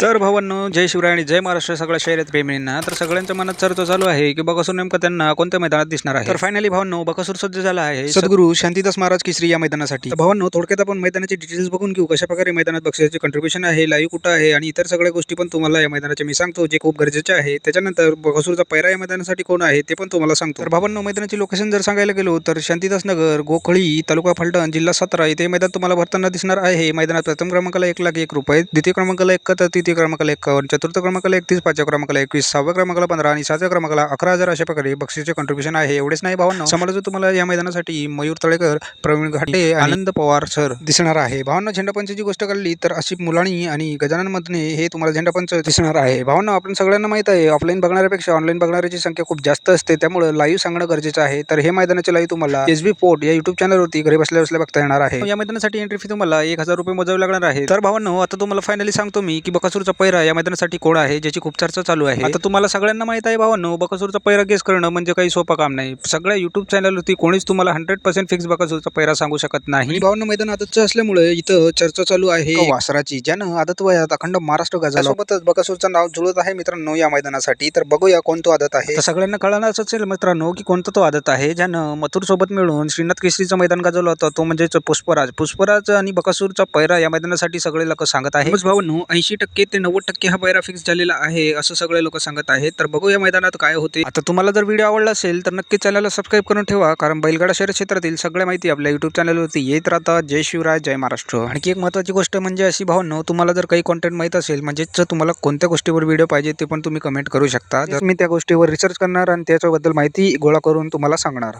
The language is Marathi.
तर भावांनो जय शिवराय आणि जय महाराष्ट्र सगळ्या शहरात प्रेमींना. तर सगळ्यांच्या मनात चर्चा चालू आहे की बकासूर नेमकं त्यांना कोणत्या मैदानात दिसणार आहे? तर फायनली भावांनो बकासूर सज्ज झाला आहे. सद्गुरू शांतीदास महाराज केसरी या मैदानासाठी. तर भावांनो थोडक्यात आपण मैदानाचे डिटेल्स बघून घेऊ कशा प्रकारे मैदानात बक्षिसाचे कंट्रीब्युशन आहे लाईव्ह कुठं आहे आणि इतर सगळ्या गोष्टी पण तुम्हाला या मैदानाचे मी सांगतो जे खूप गरजेचे आहे. त्याच्यानंतर बकासूरचा पैरा या मैदानासाठी कोण आहे ते पण तुम्हाला सांगतो. तर भावांनो मैदानाची लोकेशन जर सांगायला गेलो तर शांतीदास नगर गोखळी तालुका फलटण जिल्हा सातारा इथे मैदान तुम्हाला भरताना दिसणार आहे. मैदानात प्रथम क्रमांकाला एक लाख एक रुपये द्वितीय क्रमांकाला एकाहत्तर द्वितीय क्रमांकाला एकावन्न चतुर्थ क्रमांकाला एकतीस पाचव्या क्रमांकाला एकवीस सहाव्या क्रमांकाला पंधरा आणि सातव्या क्रमांकाला अकरा हजार अशा प्रकारे बक्षीसचे कंट्रीब्युशन आहे. एवढेच नाही भावांनो. समाजाचं तुम्हाला या मैदानासाठी मयूर तळेकर प्रवीण घाटे आनंद पवार सर दिसणार आहे. भावांना झेंडापंचची गोष्ट काढली तर अशी मुलाणी आणि गजानन मधने हे तुम्हाला झेंडापंच दिसणार आहे. भावांना आपण सगळ्यांना माहीत आहे ऑफलाईन बघणाऱ्यापेक्षा ऑनलाईन बघणाऱ्याची संख्या खूप जास्त असते. त्यामुळे लाईव्ह सांगणं गरजेचं आहे. तर हे मैदानाचे लाईव्ह तुम्हाला एस बी पोर्ट या युट्यूब चॅनलवरती घरी बसल्या बसल्या बघता येणार आहे. या मैदानासाठी एंट्री फी तुम्हाला एक हजार रुपये मोजावी लागणार आहे. तर भावांनो आता तुम्हाला फायनली सांगतो मी की बकासूरचा पैरा या मैदानासाठी कोण आहे ज्याची खूप चर्चा चालू आहे? आता तुम्हाला सगळ्यांना माहीत आहे भावांनो बकासूरचा पैरा गेस करणं म्हणजे काही सोपं काम नाही. सगळ्या युट्यूब चॅनलवरती कोणीच तुम्हाला हंड्रेड पर्सेंट फिक्स बकासूरचा पैरा सांगू शकत नाही. भावांनो मैदान आदतचं असल्यामुळे इथं चर्चा चालू आहे. वासराची ज्यानं आदत वयात अखंड महाराष्ट्र गाजला सोबतच बकासूरचं नाव जुळत आहे मित्रांनो या मैदानासाठी. तर बघूया कोणतो आदत आहे. तर सगळ्यांना कळणारच असेल मित्रांनो की कोणता तो आदत आहे ज्यानं मथुर सोबत मिळून श्रीनाथ केसरीचं मैदान गाजवलं होतं तो म्हणजेच पुष्पराज. पुष्पराज आणि बकासूरचा पैरा या मैदानासाठी सगळे लोक सांगत आहे भावांनो ऐंशी टक्के ते नव्वद टक्के हा पायरा फिक्स झालेला आहे असं सगळे लोक सांगत आहेत. तर बघू या मैदानात काय होते. आता तुम्हाला जर व्हिडिओ आवडला असेल तर नक्की चॅनलला सबस्क्राईब करून ठेवा कारण बैलगाडा शहर क्षेत्रातील सगळ्या माहिती आपल्या युट्यूब चॅनलवरती येत राहतात. जय शिवराय जय महाराष्ट्र. आणखी एक महत्त्वाची गोष्ट म्हणजे अशी भावनं तुम्हाला जर काही कॉन्टेंट माहीत असेल म्हणजेच तुम्हाला कोणत्या गोष्टीवर व्हिडिओ पाहिजे ते पण तुम्ही कमेंट करू शकता. तर मी त्या गोष्टीवर रिसर्च करणार आणि त्याच्याबद्दल माहिती गोळा करून तुम्हाला सांगणार.